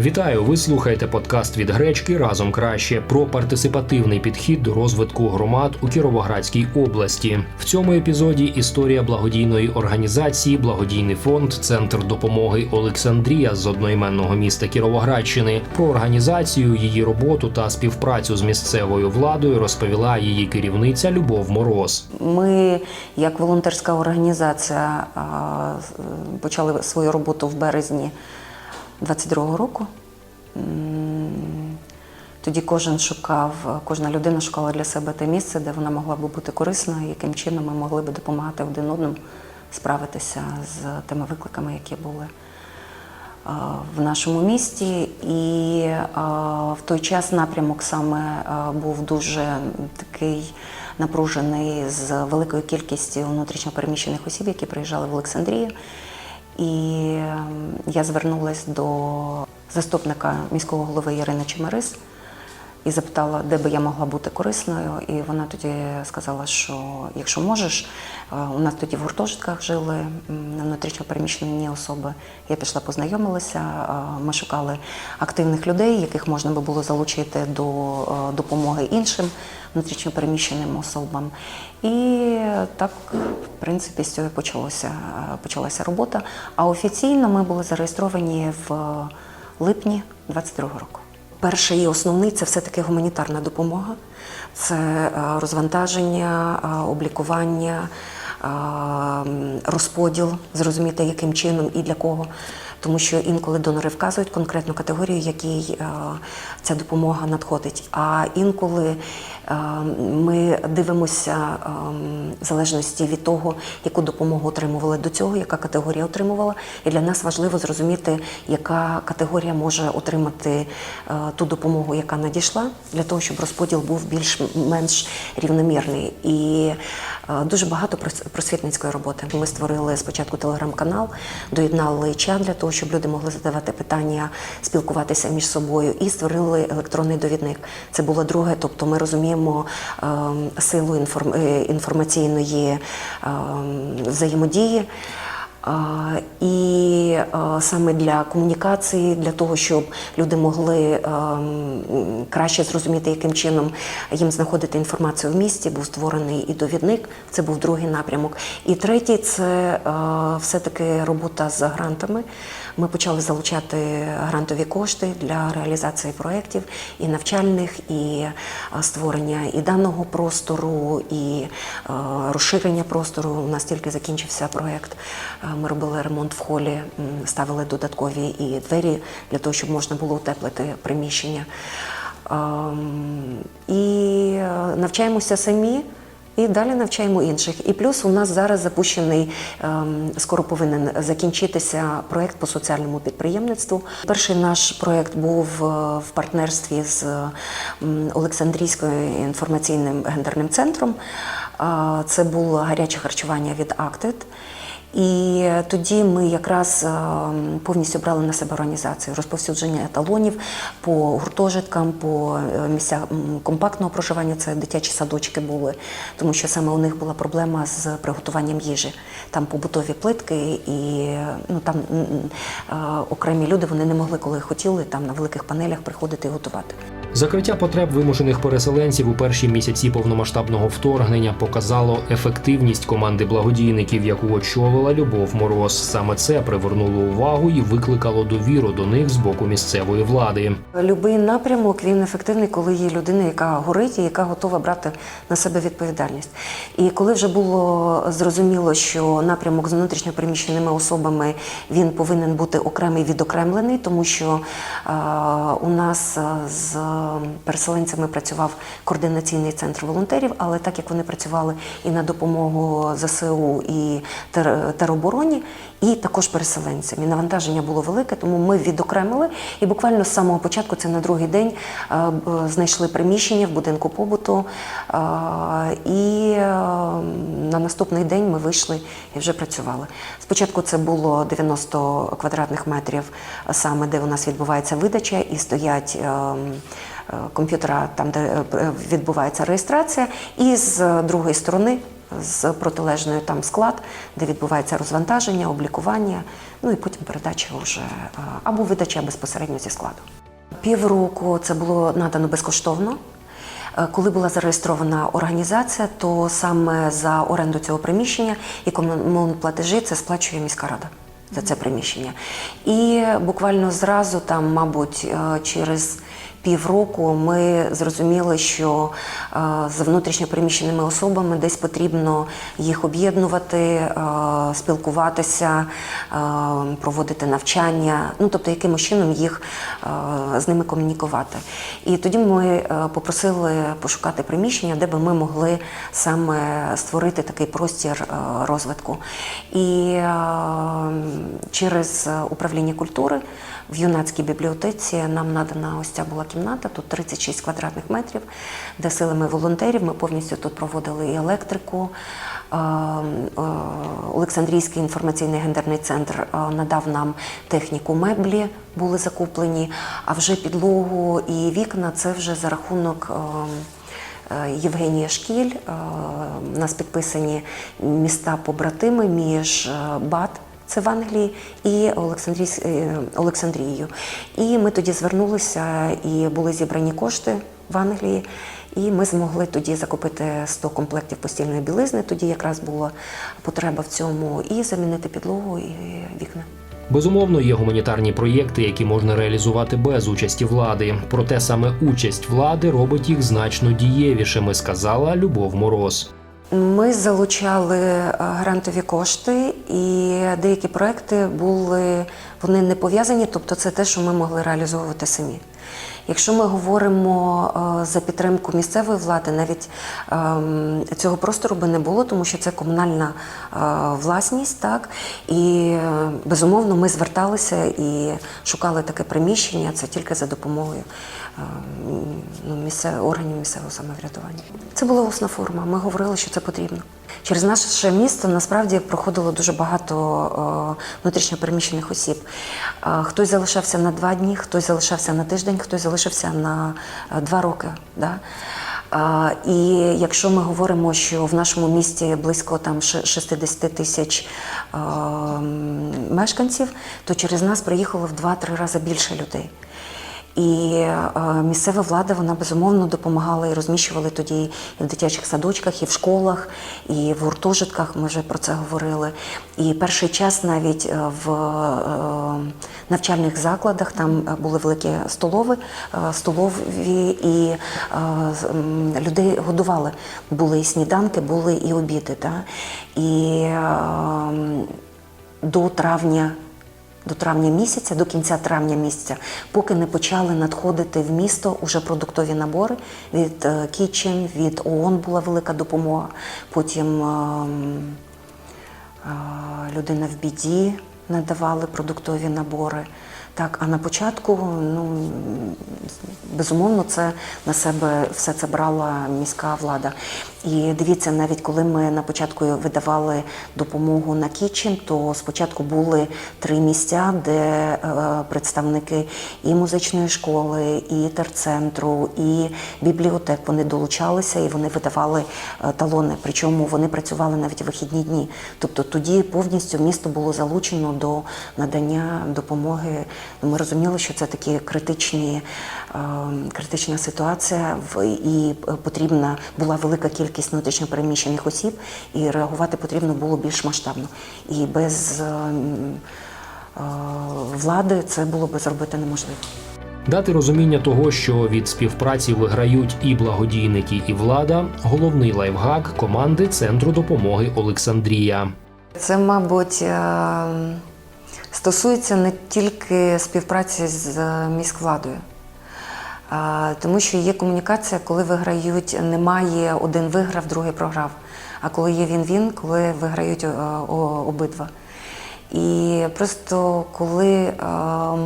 Вітаю! Ви слухаєте подкаст від гречки разом краще про партисипативний підхід до розвитку громад у Кіровоградській області. В цьому епізоді історія благодійної організації Благодійний фонд Центр допомоги Олександрія з одноіменного міста Кіровоградщини. Про організацію, її роботу та співпрацю з місцевою владою розповіла її керівниця Любов Мороз. Ми, як волонтерська організація, почали свою роботу в березні 22-го року. Тоді кожен шукав, кожна людина шукала для себе те місце, де вона могла би бути корисною, яким чином ми могли би допомагати один одному справитися з тими викликами, які були в нашому місті. І в той час напрямок саме був дуже такий напружений з великою кількістю внутрішньопереміщених осіб, які приїжджали в Олександрію. І ем, я звернулася до заступника міського голови Ірини Чемерис і запитала, де би я могла бути корисною. І вона тоді сказала, що якщо можеш, е, у нас тоді в гуртожитках жили внутрішньо переміщені особи. Я пішла, познайомилася. е, Ми шукали активних людей, яких можна би було залучити до е, допомоги іншим внутрішньо переміщеним особам. І так, в принципі, з цього почалося, почалася робота. А офіційно ми були зареєстровані в липні 22-го року. Перший і основний це все-таки гуманітарна допомога, це е, розвантаження, е, облікування, е, розподіл, зрозуміти, яким чином і для кого. Тому що інколи донори вказують конкретну категорію, якій ця допомога надходить. А інколи ми дивимося е, в залежності від того, яку допомогу отримували до цього, яка категорія отримувала. І для нас важливо зрозуміти, яка категорія може отримати е, ту допомогу, яка надійшла, для того, щоб розподіл був більш-менш рівномірний. І е, дуже багато прос- просвітницької роботи. Ми створили спочатку телеграм-канал, доєднали чат для того, щоб люди могли задавати питання, спілкуватися між собою, і створили електронний довідник. Це було друге, тобто ми розуміємо ем, силу е, інформаційної ем, взаємодії. А, І а, саме для комунікації, для того, щоб люди могли ем, краще зрозуміти, яким чином їм знаходити інформацію в місті, був створений і довідник. Це був другий напрямок. І третій це е, все-таки робота з грантами. Ми почали залучати грантові кошти для реалізації проєктів і навчальних, і створення і даного простору, і розширення простору. У нас тільки закінчився проєкт. Ми робили ремонт в холі, ставили додаткові і двері для того, щоб можна було утеплити приміщення. І навчаємося самі. І далі навчаємо інших. І плюс у нас зараз запущений, ем, скоро повинен закінчитися проєкт по соціальному підприємництву. Перший наш проєкт був е, в партнерстві з Олександрійською інформаційним гендерним центром. Це було гаряче харчування від Актед. І тоді ми якраз е, повністю брали на себе організацію розповсюдження еталонів по гуртожиткам, по е, місцях компактного проживання. Це дитячі садочки були, тому що саме у них була проблема з приготуванням їжі. Там побутові плитки, і ну там е, окремі люди вони не могли, коли хотіли, там на великих панелях приходити і готувати. Закриття потреб вимушених переселенців у перші місяці повномасштабного вторгнення показало ефективність команди благодійників, яку очолила Любов Мороз. Саме це привернуло увагу і викликало довіру до них з боку місцевої влади. Любий напрямок він ефективний, коли є людина, яка горить і яка готова брати на себе відповідальність. І коли вже було зрозуміло, що напрямок з внутрішньо переміщеними особами він повинен бути окремий відокремлений, тому що е, у нас з переселенцями працював координаційний центр волонтерів, але так як вони працювали і на допомогу ЗСУ і теробороні, і також переселенцям. І навантаження було велике, тому ми відокремили. І буквально з самого початку, це на другий день, е, знайшли приміщення в будинку побуту. е, І е, на наступний день ми вийшли і вже працювали. Спочатку це було 90 квадратних метрів, саме де у нас відбувається видача, і стоять. е, е, Комп'ютера там, де відбувається реєстрація, і з другої сторони з протилежною там склад, де відбувається розвантаження, облікування, ну і потім передача вже е, або видача безпосередньо зі складу. Півроку це було надано безкоштовно. Е, Коли була зареєстрована організація, то саме за оренду цього приміщення і комунальні платежі це сплачує міська рада за це приміщення. І буквально зразу, там, мабуть, е, через півроку ми зрозуміли, що е, з внутрішньопереміщеними особами десь потрібно їх об'єднувати, е, спілкуватися, е, проводити навчання, ну тобто якимось чином їх з ними комунікувати. І тоді ми попросили пошукати приміщення, де би ми могли саме створити такий простір розвитку. І через управління культури в юнацькій бібліотеці нам надана ось ця була кімната, тут 36 квадратних метрів, де силами волонтерів ми повністю тут проводили і електрику. Е, е, Олександрійський інформаційний гендерний центр е, надав нам техніку меблі, були закуплені, а вже підлогу і вікна це вже за рахунок. Євгенія Шкіль. У нас підписані міста побратими між БАТ. Це в Англії і е, Олександрією. І ми тоді звернулися і були зібрані кошти в Англії. І ми змогли тоді закупити 100 комплектів постільної білизни. Тоді якраз була потреба в цьому, і замінити підлогу і вікна. Безумовно, є гуманітарні проєкти, які можна реалізувати без участі влади. Проте саме участь влади робить їх значно дієвішими, сказала Любов Мороз. Ми залучали е, грантові кошти, і деякі проекти були вони не пов'язані, тобто це те, що ми могли реалізовувати самі. Якщо ми говоримо е, за підтримку місцевої влади, навіть ем, цього простору би не було, тому що це комунальна е, власність, так і безумовно ми зверталися і шукали таке приміщення. Це тільки за допомогою ну, місцевих органів місцевого самоврядування. Це була усна форма. Ми говорили, що це потрібно. Через наше місто насправді проходило дуже багато внутрішньопереміщених осіб. Хтось залишався на два дні, хтось залишався на тиждень, хтось залишився на е, два роки. Да? І якщо ми говоримо, що в нашому місті близько там 60 тисяч е, мешканців, то через нас приїхало в 2-3 рази більше людей. І е, місцева влада вона безумовно допомагала і розміщували тоді і в дитячих садочках, і в школах, і в гуртожитках. Ми вже про це говорили. І перший час навіть е, в е, навчальних закладах там були великі столови, столові, і людей годували. Були і сніданки, були і обіди. Та? І до травня до травня місяця, до кінця травня місяця, поки не почали надходити в місто уже продуктові набори від Кічен, від ООН була велика допомога. Потім ем, е, людина в біді надавали продуктові набори. Так, а на початку, ну безумовно, це на себе все це брала міська влада. І дивіться, навіть коли ми на початку видавали допомогу на Кічен, то спочатку були три місця, де е, представники і музичної школи, і терцентру, і бібліотек вони долучалися і вони видавали е, талони. Причому вони працювали навіть вихідні дні. Тобто тоді повністю місто було залучено до надання допомоги. Ми розуміли, що це такі критичні, е, критична ситуація, в- і е, потрібна була велика кількість внутрішньопереміщених осіб, і реагувати потрібно було більш масштабно. І без е, е, влади це було би зробити неможливо. Дати розуміння того, що від співпраці виграють і благодійники, і влада головний лайфхак команди Центру допомоги Олександрія. Це, мабуть, е, стосується не тільки співпраці з е, міськвладою, тому що є комунікація, коли виграють, немає один виграв, другий програв. А коли є він-він, коли виграють е, обидва. І просто коли, е,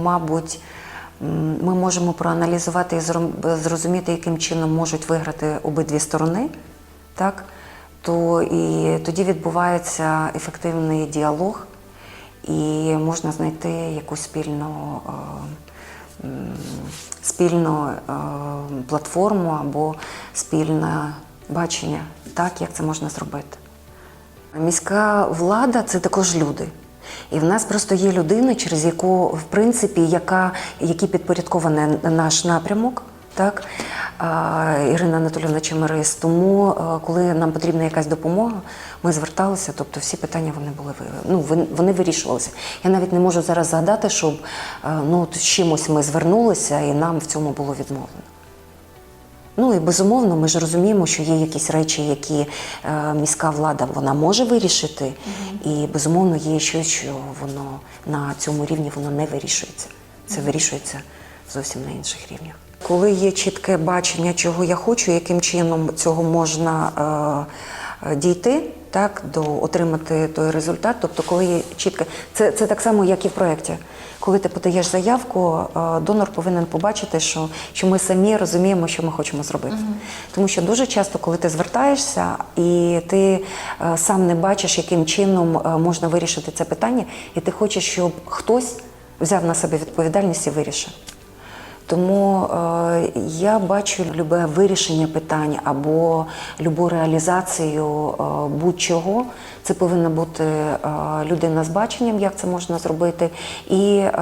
мабуть, ми можемо проаналізувати і зрозуміти, яким чином можуть виграти обидві сторони, так, то і тоді відбувається ефективний діалог, і можна знайти якусь спільну, е, спільну е, платформу або спільне бачення, так, як це можна зробити. Міська влада це також люди. І в нас просто є людина, через яку, в принципі, яка, який підпорядкований наш напрямок. Так, Ірина Анатолівна Чемерис. Тому, е, коли нам потрібна якась допомога, ми зверталися, тобто всі питання вони були ну, вони- вирішувалися. Я навіть не можу зараз згадати, щоб е, ну, з чимось ми звернулися і нам в цьому було відмовлено. Ну і безумовно, ми ж розуміємо, що є якісь речі, які е, міська влада вона може вирішити, і безумовно є щось, що воно на цьому рівні воно не вирішується. Це вирішується зовсім на інших рівнях. Коли є чітке бачення, чого я хочу, яким чином цього можна е, е, дійти, так, до отримати той результат. Тобто, коли є чітке, це, це так само, як і в проєкті. Коли ти подаєш заявку, е, донор повинен побачити, що, що ми самі розуміємо, що ми хочемо зробити. Тому що дуже часто, коли ти звертаєшся і ти е, сам не бачиш, яким чином е, можна вирішити це питання, і ти хочеш, щоб хтось взяв на себе відповідальність і вирішив. Тому е, я бачу любе вирішення питань або любу реалізацію е, будь-чого. Це повинна бути е, людина з баченням, як це можна зробити, і е,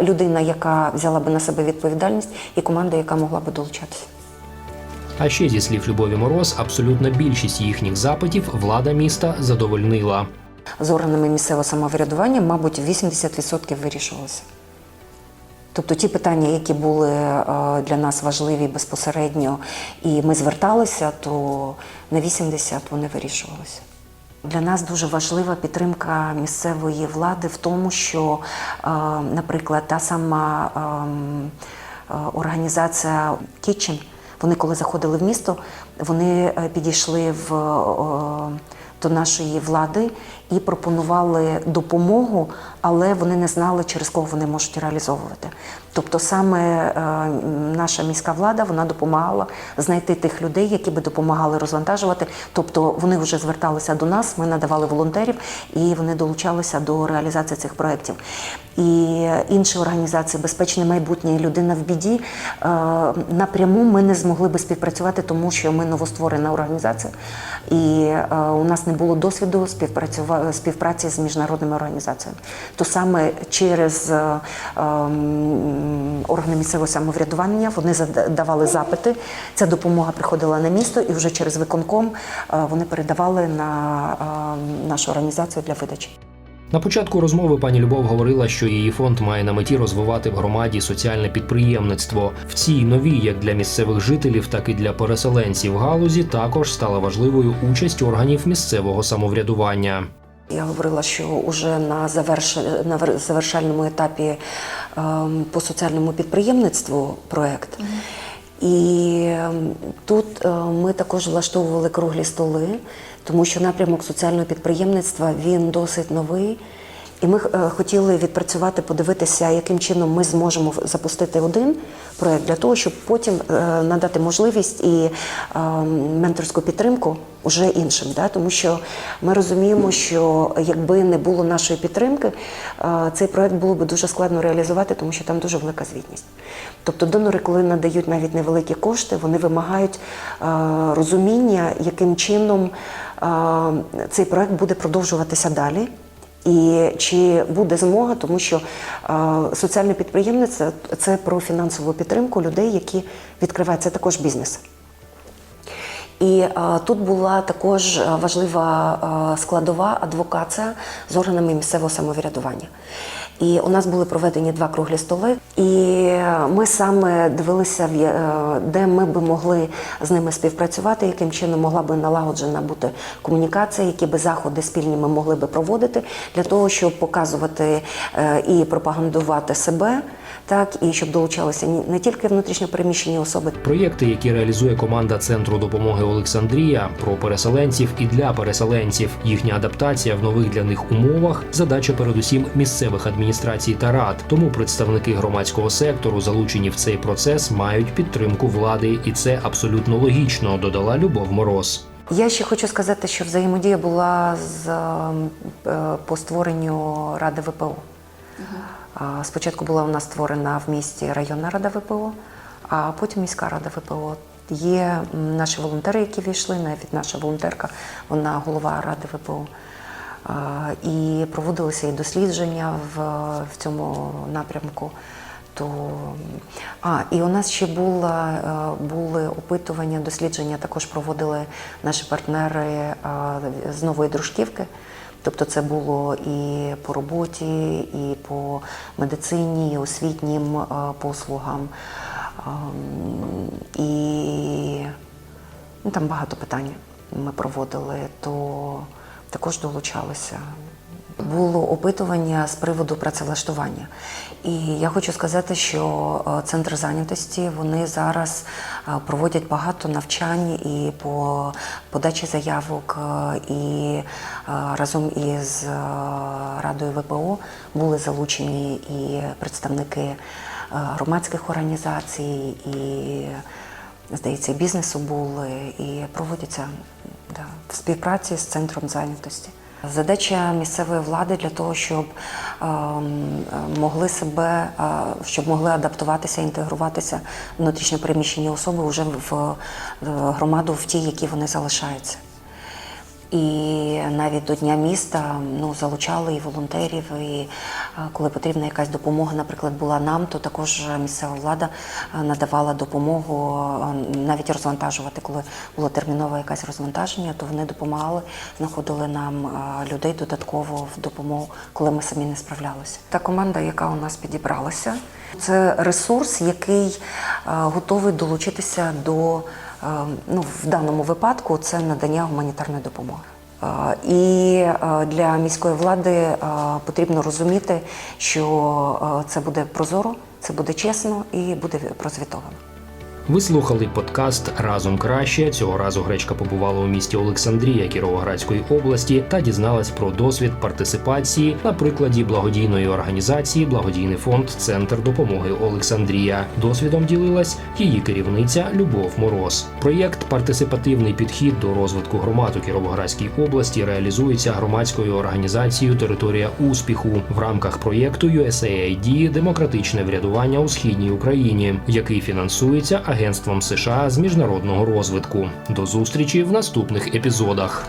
людина, яка взяла би на себе відповідальність, і команда, яка могла би долучатися. А ще зі слів Любові Мороз, абсолютна більшість їхніх запитів влада міста задовольнила. З органами місцевого самоврядування, мабуть, 80% вирішувалося. Тобто ті питання, які були е, для нас важливі безпосередньо, і ми зверталися, то на 80 вони вирішувалися. Для нас дуже важлива підтримка місцевої влади в тому, що, е, наприклад, та сама ем, е, організація Kitchen, вони коли заходили в місто, вони підійшли в, до нашої влади і пропонували допомогу, але вони не знали, через кого вони можуть реалізовувати. Тобто саме е, наша міська влада вона допомагала знайти тих людей, які би допомагали розвантажувати. Тобто вони вже зверталися до нас, ми надавали волонтерів, і вони долучалися до реалізації цих проєктів. І інші організації Безпечне майбутнє, людина в біді е, напряму ми не змогли би співпрацювати, тому що ми новостворена організація, і е, у нас не було досвіду співпрацюва- співпраці з міжнародними організаціями. То саме через е, ем, органи місцевого самоврядування вони задавали запити. Ця допомога приходила на місто, і вже через виконком е, вони передавали на е, нашу організацію для видачі. На початку розмови пані Любов говорила, що її фонд має на меті розвивати в громаді соціальне підприємництво. В цій новій, як для місцевих жителів, так і для переселенців галузі, також стала важливою участь органів місцевого самоврядування. Я говорила, що вже на, заверш... на завершальному етапі ем, по соціальному підприємництву проєкт. І ем, тут е, ми також влаштовували круглі столи, тому що напрямок соціального підприємництва він досить новий. І ми е, хотіли відпрацювати, подивитися, яким чином ми зможемо запустити один проєкт для того, щоб потім е, надати можливість і е, менторську підтримку уже іншим. Да? Тому що ми розуміємо, що якби не було нашої підтримки, е, цей проєкт було б дуже складно реалізувати, тому що там дуже велика звітність. Тобто донори, коли надають навіть невеликі кошти, вони вимагають розуміння, яким чином е, цей проєкт буде продовжуватися далі. І чи буде змога, тому що е, соціальне підприємництво це про фінансову підтримку людей, які відкривають це також бізнес. І е, тут була також е, важлива е, складова адвокація з органами місцевого самоврядування. І у нас були проведені два круглі столи, і ми саме дивилися, е, де ми би могли з ними співпрацювати, яким чином могла би налагоджена бути комунікація, які би заходи спільні ми могли би проводити для того, щоб показувати е, і пропагандувати себе, так і щоб долучалися ні- не тільки внутрішньо переміщені особи, Проєкти, які реалізує команда Центру допомоги Олександрія, про переселенців і для переселенців, їхня адаптація в нових для них умовах, задача передусім місцевих адміністрацій та рад. Тому представники громадського сектору, залучені в цей процес, мають підтримку влади, і це абсолютно логічно, додала Любов Мороз. Я ще хочу сказати, що взаємодія була з ем, е, по створенню Ради ВПО. Спочатку була у нас створена в місті районна рада ВПО, а потім міська рада ВПО. Є наші волонтери, які війшли, навіть наша волонтерка, вона голова ради ВПО. І проводилися і дослідження в, в цьому напрямку. То, а, і у нас ще була, е, були опитування, дослідження також проводили наші партнери з нової дружківки. Тобто це було і по роботі, і по медицині, і освітнім е, послугам. Ем, І ну, там багато питань ми проводили, то також долучалися. Було опитування з приводу працевлаштування. І я хочу сказати, що е, центр зайнятості вони зараз е, проводять багато навчань і по подачі заявок, е, і разом із Радою ВПО були залучені і представники громадських організацій, і, здається, бізнесу були, і проводяться да, в співпраці з центром зайнятості. Задача місцевої влади для того, щоб ем, могли себе, е, щоб могли адаптуватися, інтегруватися внутрішньо переміщені особи вже в громаду в ті, які вони залишаються. І навіть до Дня міста ну, залучали і волонтерів, і е, коли потрібна якась допомога, наприклад, була нам, то також місцева влада е, надавала допомогу е, навіть розвантажувати. Коли було термінове якесь розвантаження, то вони допомагали, знаходили нам людей додатково в допомогу, коли ми самі не справлялися. Та команда, яка у нас підібралася, це ресурс, який готовий долучитися до. Е, Ну, в даному випадку це надання гуманітарної допомоги. Е, І е, для міської влади потрібно розуміти, що це буде прозоро, це буде чесно і буде прозвітовано. Ви слухали подкаст Разом краще. Цього разу гречка побувала у місті Олександрія Кіровоградської області та дізналась про досвід партисипації на прикладі благодійної організації Благодійний фонд Центр допомоги Олександрія. Досвідом ділилась її керівниця Любов Мороз. Проєкт Партисипативний підхід до розвитку громад у Кіровоградській області реалізується громадською організацією Територія успіху в рамках проєкту USAID Демократичне врядування у східній Україні, який фінансується Агентством США з міжнародного розвитку. До зустрічі в наступних епізодах.